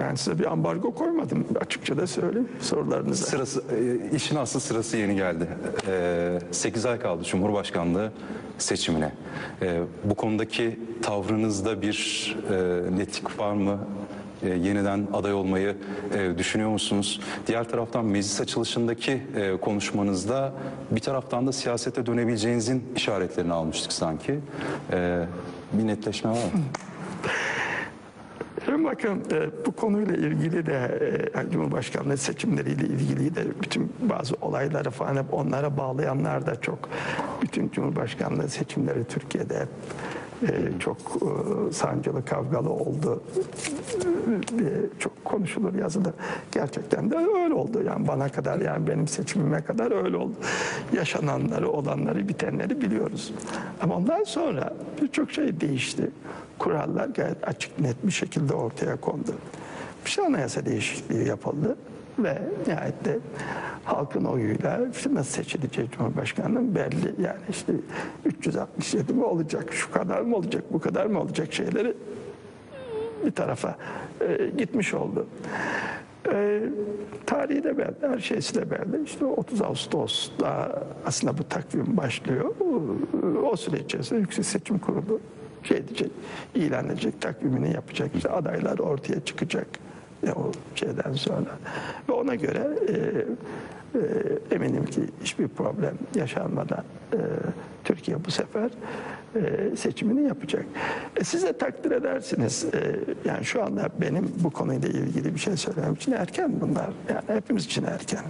Ben size bir ambargo koymadım. Açıkça da söyleyeyim sorularınıza. Sırası, e, işin asıl sırası yeni geldi. 8 ay kaldı Cumhurbaşkanlığı seçimine. E, bu konudaki tavrınızda bir e, netlik var mı? E, yeniden aday olmayı e, düşünüyor musunuz? Diğer taraftan meclis açılışındaki e, konuşmanızda bir taraftan da siyasete dönebileceğinizin işaretlerini almıştık sanki. E, bir netleşme var mı? Şimdi bakın e, bu konuyla ilgili de e, Cumhurbaşkanlığı seçimleriyle ilgili de bütün bazı olayları falan hep onlara bağlayanlar da çok. Bütün Cumhurbaşkanlığı seçimleri Türkiye'de hep çok e, sancılı kavgalı oldu. E, çok konuşulur yazılır. Gerçekten de öyle oldu. Yani bana kadar yani benim seçimime kadar öyle oldu. Yaşananları, olanları, bitenleri biliyoruz. Ama ondan sonra birçok şey değişti. Kurallar gayet açık net bir şekilde ortaya kondu. Bir şey anayasa değişikliği yapıldı ve nihayet de halkın oyuyla nasıl seçileceği Cumhurbaşkanı'nın belli yani işte 367 mi olacak, şu kadar mı olacak, bu kadar mı olacak şeyleri bir tarafa e, gitmiş oldu. E, tarihi de belli, her şeysi de belli. İşte 30 Ağustos'ta aslında bu takvim başlıyor. O, o süre içerisinde Yüksek Seçim Kurulu şey edecek, ilan edecek, takvimini yapacak. İşte adaylar ortaya çıkacak ya o şeyden sonra. Ve ona göre e, e, eminim ki hiçbir problem yaşanmadan e, Türkiye bu sefer e, seçimini yapacak. E, siz de takdir edersiniz. E, yani şu anda benim bu konuyla ilgili bir şey söylemem için erken bunlar. Yani hepimiz için erken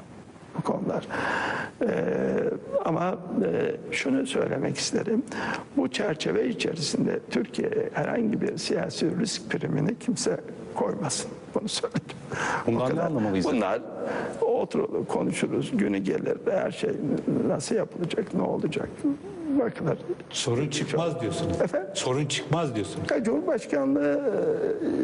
bu konular. Ee, ama e, şunu söylemek isterim. Bu çerçeve içerisinde Türkiye herhangi bir siyasi risk primini kimse koymasın. Bunu söyledim. Bundan O ne anlamalıyız? Bunlar oturulur, konuşuruz. Günü gelir. Her şey nasıl yapılacak, ne olacak bakılır. Sorun çıkmaz diyorsunuz. Efendim? Sorun çıkmaz diyorsunuz. Ya Cumhurbaşkanlığı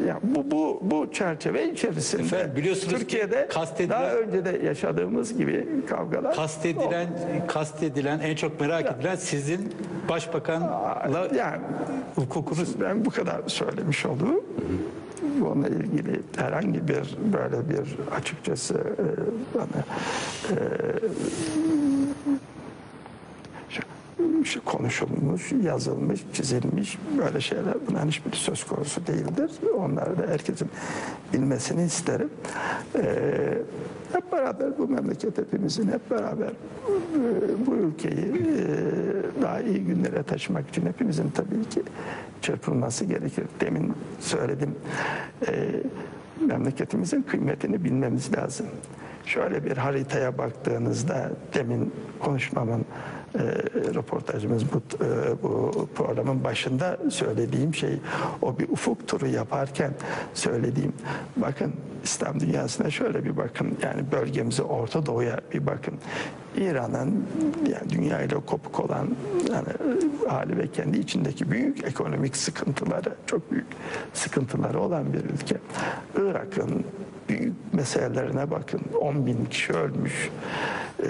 ya bu bu bu çerçeve içerisinde Efendim, biliyorsunuz ki Türkiye'de kastedilen- daha önce de yaşadığımız gibi kavgalar Kastedilen, kastedilen, en çok merak edilen sizin başbakanla yani hukukunuz. ben bu kadar söylemiş oldum. Bununla ilgili herhangi bir böyle bir açıkçası e, bana e, konuşulmuş, yazılmış, çizilmiş böyle şeyler bunların hiçbiri söz konusu değildir. Onları da herkesin bilmesini isterim. E, hep beraber bu memleket hepimizin hep beraber e, bu ülkeyi e, daha iyi günlere taşımak için hepimizin tabii ki çırpınması gerekir. Demin söyledim. E, memleketimizin kıymetini bilmemiz lazım. Şöyle bir haritaya baktığınızda demin konuşmamın e, röportajımız bu, e, bu programın başında söylediğim şey o bir ufuk turu yaparken söylediğim bakın İslam dünyasına şöyle bir bakın yani bölgemize Orta Doğu'ya bir bakın İran'ın yani dünya ile kopuk olan yani hali ve kendi içindeki büyük ekonomik sıkıntıları çok büyük sıkıntıları olan bir ülke Irak'ın büyük meselelerine bakın 10 bin kişi ölmüş. Ee,